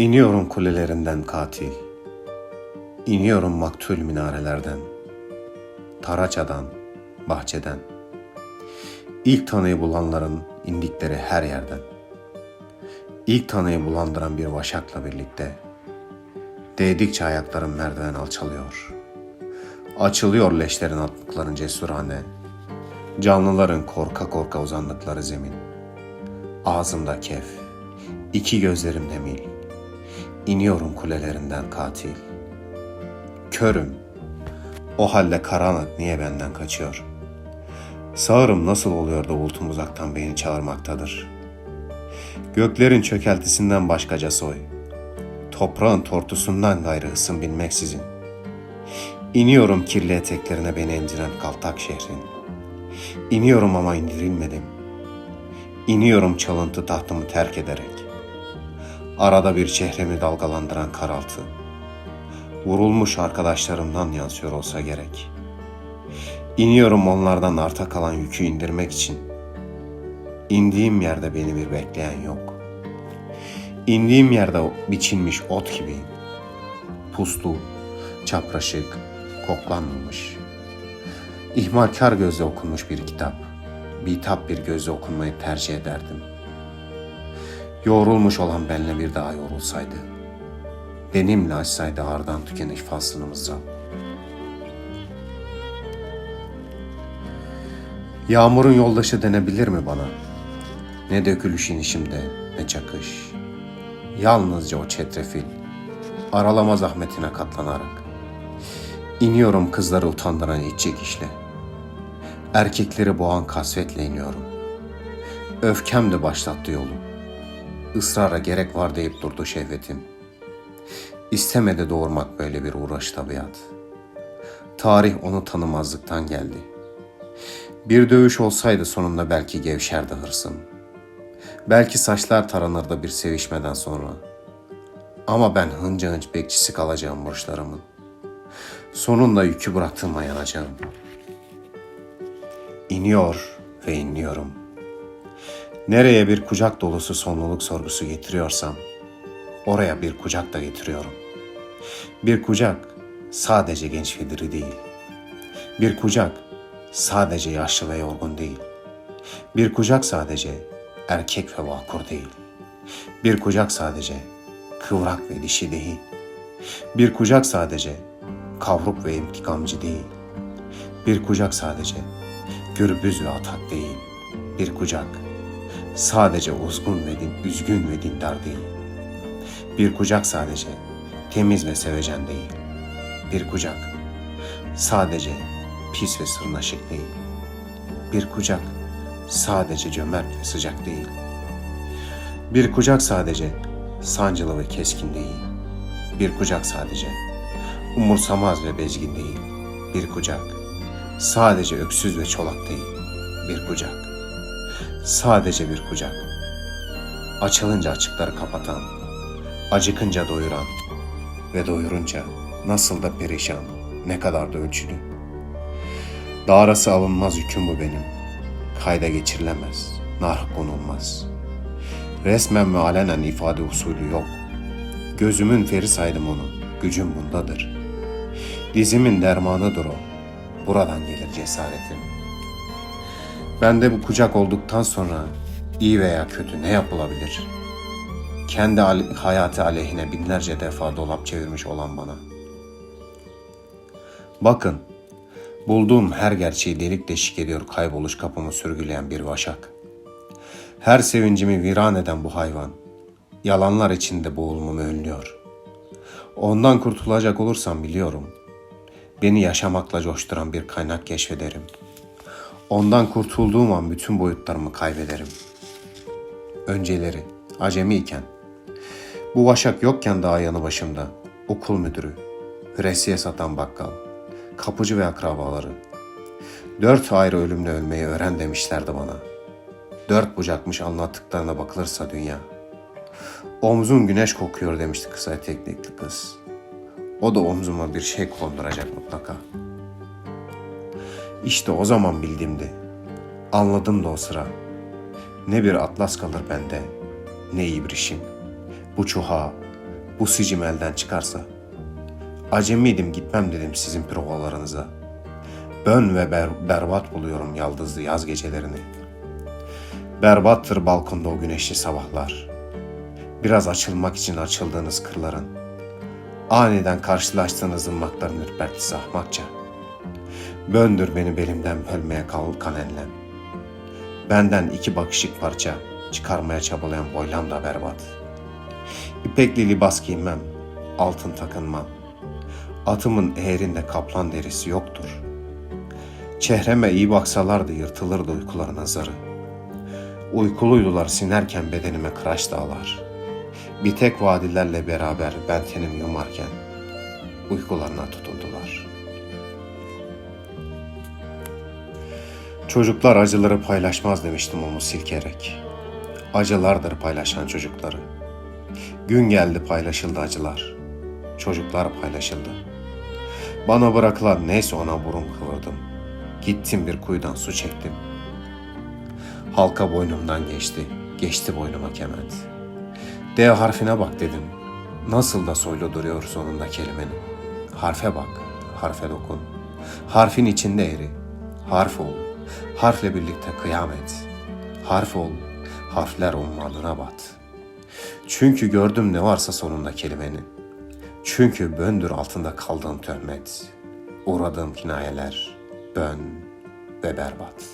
İniyorum kulelerinden katil. İniyorum maktul minarelerden. Taraçadan, bahçeden. İlk tanıyı bulanların indikleri her yerden. İlk tanıyı bulandıran bir vaşakla birlikte. Değdikçe ayaklarım merdiven alçalıyor. Açılıyor leşlerin attıkların cesurhane. Canlıların korka korka uzandıkları zemin. Ağzımda kef, iki gözlerimde mil. İniyorum kulelerinden katil. Körüm. O halde karanlık niye benden kaçıyor? Sağırım nasıl oluyor da uğultum uzaktan beni çağırmaktadır. Göklerin çökeltisinden başkaca soy. Toprağın tortusundan gayrı ısın bilmeksizin. İniyorum kirli eteklerine beni emziren kaltak şehrin. İniyorum ama indirilmedim. İniyorum çalıntı tahtımı terk ederek. Arada bir çehremi dalgalandıran karaltı. Vurulmuş arkadaşlarımdan yansıyor olsa gerek. İniyorum onlardan arta kalan yükü indirmek için. İndiğim yerde beni bir bekleyen yok. İndiğim yerde biçilmiş ot gibiyim. Puslu, çapraşık, koklanmamış. İhmalkar gözle okunmuş bir kitap. Bitap bir gözle okunmayı tercih ederdim. Yoğrulmuş olan benle bir daha yorulsaydı. Benimle açsaydı ardan tükeniş faslımızda. Yağmurun yoldaşı denebilir mi bana? Ne dökülüş inişimde, ne çakış. Yalnızca o çetrefil, aralama zahmetine katlanarak. İniyorum kızları utandıran iç çekişle. Erkekleri boğan kasvetle iniyorum. Öfkem de başlattı yolu. Israra gerek var deyip durdu şehvetim. İstemedi doğurmak böyle bir uğraş tabiat. Tarih onu tanımazlıktan geldi. Bir dövüş olsaydı sonunda belki gevşerdi hırsım. Belki saçlar taranırdı bir sevişmeden sonra. Ama ben hınca hınç bekçisi kalacağım borçlarımın. Sonunda yükü bıraktığıma yanacağım. İniyor ve inliyorum. Nereye bir kucak dolusu sonluluk sorgusu getiriyorsam, oraya bir kucak da getiriyorum. Bir kucak sadece genç ve değil. Bir kucak sadece yaşlı ve yorgun değil. Bir kucak sadece erkek ve vakur değil. Bir kucak sadece kıvrak ve dişi değil. Bir kucak sadece kavruk ve intikamcı değil. Bir kucak sadece gürbüz ve atak değil. Bir kucak sadece uzgun ve din, üzgün ve dindar değil. Bir kucak sadece temiz ve sevecen değil. Bir kucak sadece pis ve sırnaşık değil. Bir kucak sadece cömert ve sıcak değil. Bir kucak sadece sancılı ve keskin değil. Bir kucak sadece umursamaz ve bezgin değil. Bir kucak sadece öksüz ve çolak değil. Bir kucak sadece bir kucak. Açılınca açıkları kapatan, acıkınca doyuran ve doyurunca nasıl da perişan, ne kadar da ölçülü. Dağrası alınmaz yüküm bu benim. Kayda geçirilemez, narh konulmaz. Resmen ve alenen ifade usulü yok. Gözümün feri saydım onu, gücüm bundadır. Dizimin dermanıdır o, buradan gelir cesaretim. Bende bu kucak olduktan sonra iyi veya kötü ne yapılabilir? Kendi hayatı aleyhine binlerce defa dolap çevirmiş olan bana. Bakın, bulduğum her gerçeği delik deşik ediyor kayboluş kapımı sürgüleyen bir vaşak. Her sevincimi viran eden bu hayvan, yalanlar içinde boğulmamı önlüyor. Ondan kurtulacak olursam biliyorum, beni yaşamakla coşturan bir kaynak keşfederim. Ondan kurtulduğum an bütün boyutlarımı kaybederim. Önceleri, acemiyken, bu vaşak yokken daha yanı başımda, okul müdürü, hüresiye satan bakkal, kapıcı ve akrabaları. Dört ayrı ölümle ölmeyi öğren demişlerdi bana. Dört bucakmış anlattıklarına bakılırsa dünya. Omzun güneş kokuyor demişti kısa eteklikli kız. O da omzuma bir şey konduracak mutlaka. İşte o zaman bildimdi. Anladım da o sıra. Ne bir atlas kalır bende, ne ibrişim. Bu çuha, bu sicim elden çıkarsa, acemiydim gitmem dedim sizin provalarınıza. Bön ve ber- berbat buluyorum yaldızlı yaz gecelerini. Berbattır balkonda o güneşli sabahlar. Biraz açılmak için açıldığınız kırların. Aniden karşılaştığınız ımmakların ürpertisi ahmakça. Böndür beni belimden bölmeye kalkan enlem. Benden iki bakışık parça çıkarmaya çabalayan boylam da berbat. İpekli libas giymem, altın takınmam. Atımın eğerinde kaplan derisi yoktur. Çehreme iyi baksalardı yırtılırdı uykuların azarı. Uykuluydular sinerken bedenime kıraç dağlar. Bir tek vadilerle beraber ben tenimi yumarken uykularına tutundular. Çocuklar acıları paylaşmaz demiştim onu silkerek. Acılardır paylaşan çocukları. Gün geldi paylaşıldı acılar. Çocuklar paylaşıldı. Bana bırakılan neyse ona burun kıvırdım. Gittim bir kuyudan su çektim. Halka boynumdan geçti. Geçti boynuma kement. D harfine bak dedim. Nasıl da soylu duruyor sonunda kelimenin. Harfe bak, harfe dokun. Harfin içinde eri. Harf ol. Harfle birlikte kıyamet. Harf ol. Harfler ummadına bat. Çünkü gördüm ne varsa sonunda kelimenin. Çünkü böndür altında kaldığım töhmet. Uğradığım kinayeler, bön ve berbat.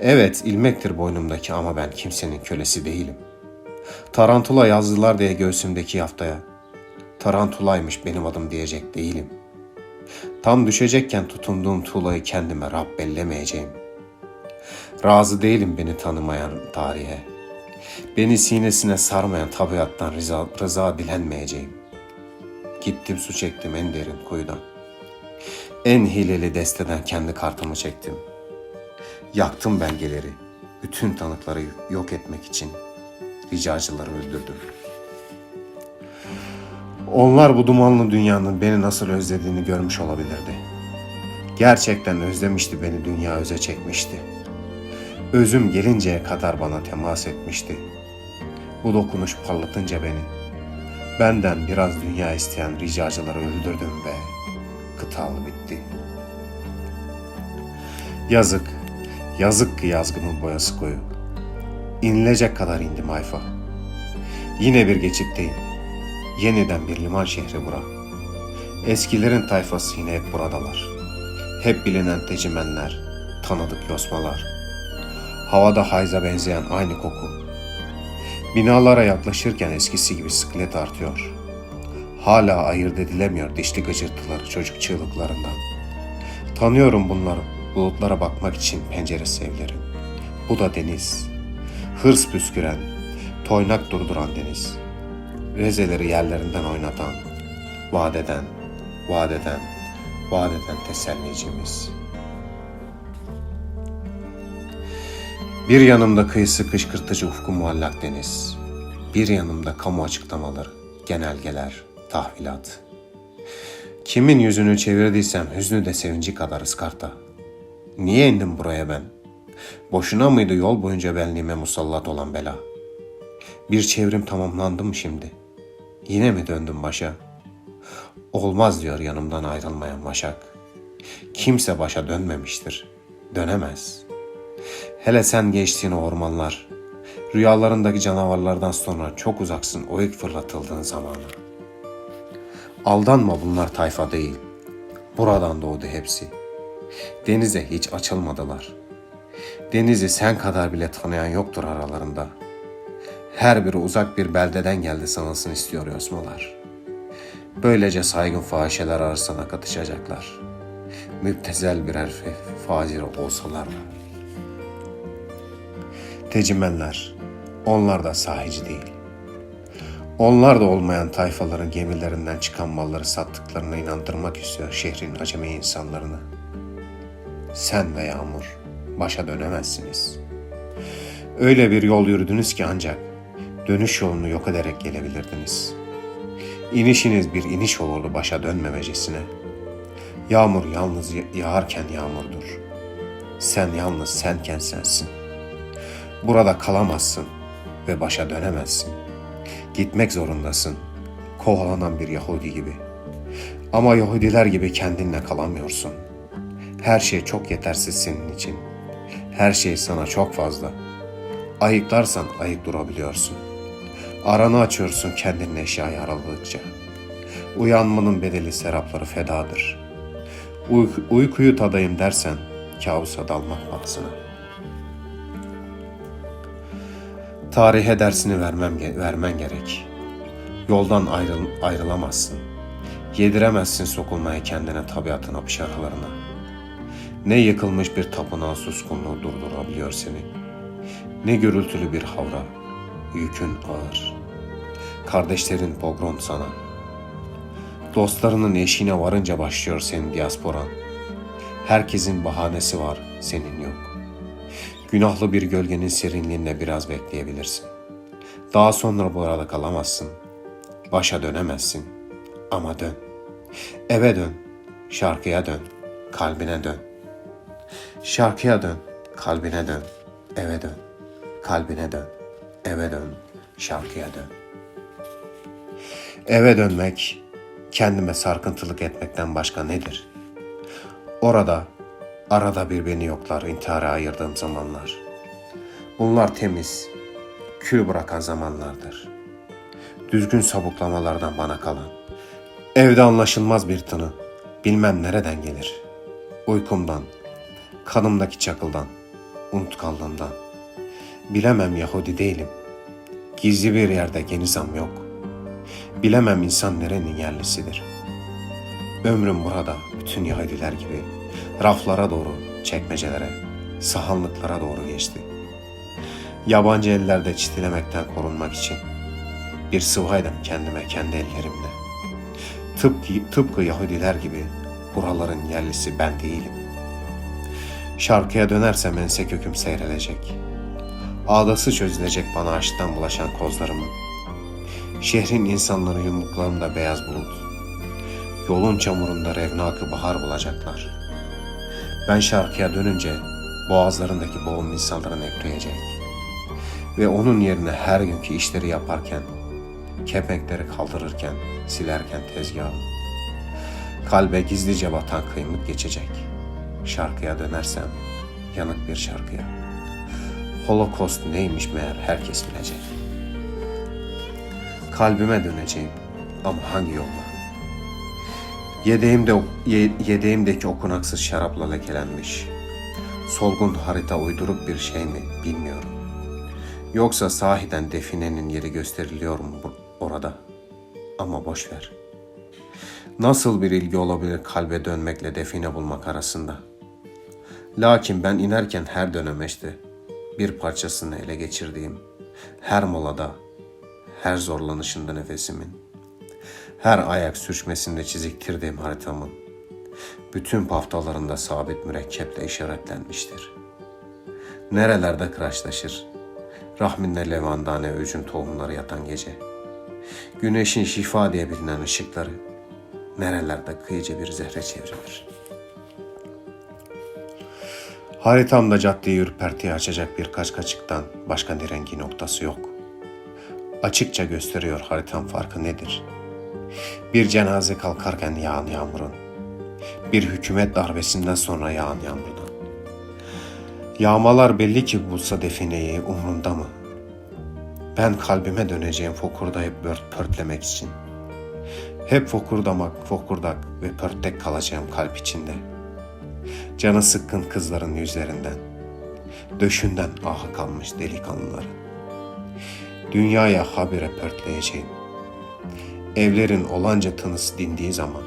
Evet ilmektir boynumdaki ama ben kimsenin kölesi değilim. Tarantula yazdılar diye göğsümdeki yaftaya. Tarantulaymış benim adım diyecek değilim. Tam düşecekken tutunduğum tuğlayı kendime Rab bellemeyeceğim. Razı değilim beni tanımayan tarihe. Beni sinesine sarmayan tabiattan rıza, rıza dilenmeyeceğim. Gittim su çektim en derin kuyudan. En hileli desteden kendi kartımı çektim. Yaktım belgeleri, bütün tanıkları yok etmek için ricacıları öldürdüm. Onlar bu dumanlı dünyanın beni nasıl özlediğini görmüş olabilirdi. Gerçekten özlemişti beni dünya öze çekmişti. Özüm gelinceye kadar bana temas etmişti. Bu dokunuş parlatınca beni. Benden biraz dünya isteyen ricacıları öldürdüm ve kıtalı bitti. Yazık, yazık ki yazgımın boyası koyu. İnilecek kadar indim Ayfa. Yine bir geçitteyim. Yeniden bir liman şehri bura. Eskilerin tayfası yine hep buradalar. Hep bilinen tecimenler, tanıdık yosmalar. Havada hayza benzeyen aynı koku. Binalara yaklaşırken eskisi gibi sıklet artıyor. Hala ayırt edilemiyor dişli gıcırtıları çocuk çığlıklarından. Tanıyorum bunları, bulutlara bakmak için pencere sevlerin. Bu da deniz. Hırs püsküren, toynak durduran deniz. Rezeleri yerlerinden oynatan, vadeden, vadeden, vadeden tesellicimiz. Bir yanımda kıyısı kışkırtıcı ufku muallak deniz. Bir yanımda kamu açıklamaları, genelgeler, tahvilat. Kimin yüzünü çevirdiysem hüznü de sevinci kadar ıskarta. Niye indim buraya ben? Boşuna mıydı yol boyunca benliğime musallat olan bela? Bir çevrim tamamlandı mı şimdi? Yine mi döndüm başa? Olmaz diyor yanımdan ayrılmayan maşak. Kimse başa dönmemiştir. Dönemez. Hele sen geçtiğin o ormanlar, rüyalarındaki canavarlardan sonra çok uzaksın o ilk fırlatıldığın zamana. Aldanma bunlar tayfa değil. Buradan doğdu hepsi. Denize hiç açılmadılar. Denizi sen kadar bile tanıyan yoktur aralarında. Her biri uzak bir beldeden geldi sanılsın istiyor yosmalar. Böylece saygın fahişeler arasına katışacaklar. Müptezel birer facir olsalar da. Tecimenler, onlar da sahici değil. Onlar da olmayan tayfaların gemilerinden çıkan malları sattıklarına inandırmak istiyor şehrin acemi insanlarını. Sen ve Yağmur başa dönemezsiniz. Öyle bir yol yürüdünüz ki ancak dönüş yolunu yok ederek gelebilirdiniz. İnişiniz bir iniş olurdu başa dönmemecesine. Yağmur yalnız ya- yağarken yağmurdur. Sen yalnız senken sensin. Burada kalamazsın ve başa dönemezsin. Gitmek zorundasın. Kovalanan bir Yahudi gibi. Ama Yahudiler gibi kendinle kalamıyorsun. Her şey çok yetersiz senin için. Her şey sana çok fazla. Ayıklarsan ayık durabiliyorsun. Aranı açıyorsun kendinle eşyayı araladıkça. Uyanmanın bedeli serapları fedadır. Uyku- uykuyu tadayım dersen kabusa dalmak pahasına. Tarihe dersini vermem vermen gerek. Yoldan ayrıl ayrılamazsın. Yediremezsin sokulmayı kendine tabiatın apışarlarına. Ne yıkılmış bir tapınağın suskunluğu durdurabiliyor seni. Ne gürültülü bir havra. Yükün ağır. Kardeşlerin pogrom sana. Dostlarının eşiğine varınca başlıyor senin diasporan. Herkesin bahanesi var, senin yok. Günahlı bir gölgenin serinliğinde biraz bekleyebilirsin. Daha sonra bu arada kalamazsın. Başa dönemezsin. Ama dön. Eve dön. Şarkıya dön. Kalbine dön. Şarkıya dön. Kalbine dön. Eve dön. Kalbine dön. Eve dön. Şarkıya dön. Eve dönmek, kendime sarkıntılık etmekten başka nedir? Orada, arada bir beni yoklar intihara ayırdığım zamanlar. Bunlar temiz, kül bırakan zamanlardır. Düzgün sabuklamalardan bana kalan. Evde anlaşılmaz bir tını, bilmem nereden gelir. Uykumdan, kanımdaki çakıldan, unutkallığımdan. Bilemem Yahudi değilim. Gizli bir yerde genizam yok. Bilemem insan nerenin yerlisidir. Ömrüm burada bütün Yahudiler gibi raflara doğru, çekmecelere, sahanlıklara doğru geçti. Yabancı ellerde çitilemekten korunmak için bir sıvaydım kendime kendi ellerimle. Tıpkı, tıpkı Yahudiler gibi buraların yerlisi ben değilim. Şarkıya dönersem ense köküm seyrelecek. Ağdası çözülecek bana aşktan bulaşan kozlarımın. Şehrin insanları yumruklarında beyaz bulut. Yolun çamurunda revnakı bahar bulacaklar. Ben şarkıya dönünce boğazlarındaki boğum insanların ekleyecek. Ve onun yerine her günkü işleri yaparken, kepenkleri kaldırırken, silerken tezgahı, kalbe gizlice batan kıymık geçecek. Şarkıya dönersem, yanık bir şarkıya. Holocaust neymiş meğer herkes bilecek. Kalbime döneceğim ama hangi yolla? Yedeğimde, ye, yedeğimdeki okunaksız şarapla lekelenmiş. Solgun harita uydurup bir şey mi bilmiyorum. Yoksa sahiden definenin yeri gösteriliyor mu orada? Ama boş ver. Nasıl bir ilgi olabilir kalbe dönmekle define bulmak arasında? Lakin ben inerken her dönemeçte bir parçasını ele geçirdiğim, her molada, her zorlanışında nefesimin, her ayak sürçmesinde çiziktirdiğim haritamın, bütün paftalarında sabit mürekkeple işaretlenmiştir. Nerelerde kıraşlaşır, rahminde levandane öcün tohumları yatan gece, güneşin şifa diye bilinen ışıkları, nerelerde kıyıca bir zehre çevrilir.'' Haritamda caddeyi ürpertiye açacak birkaç kaçıktan başka nirengi noktası yok. Açıkça gösteriyor haritam farkı nedir? Bir cenaze kalkarken yağan yağmurun, bir hükümet darbesinden sonra yağan yağmurdan. Yağmalar belli ki bulsa defineyi umrunda mı? Ben kalbime döneceğim fokurdayıp pörtlemek için. Hep fokurdamak, fokurdak ve pörtlek kalacağım kalp içinde.'' Canı sıkkın kızların yüzlerinden, döşünden ahı kalmış delikanlıların. Dünyaya habire pörtleyeceğim. Evlerin olanca tınısı dindiği zaman,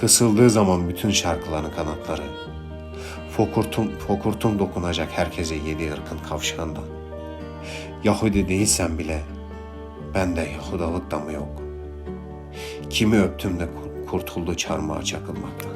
kısıldığı zaman bütün şarkıların kanatları, fokurtum, fokurtum dokunacak herkese yedi ırkın kavşağından. Yahudi değilsen bile, bende Yahudalık da mı yok? Kimi öptüm de kurtuldu çarmıha çakılmaktan.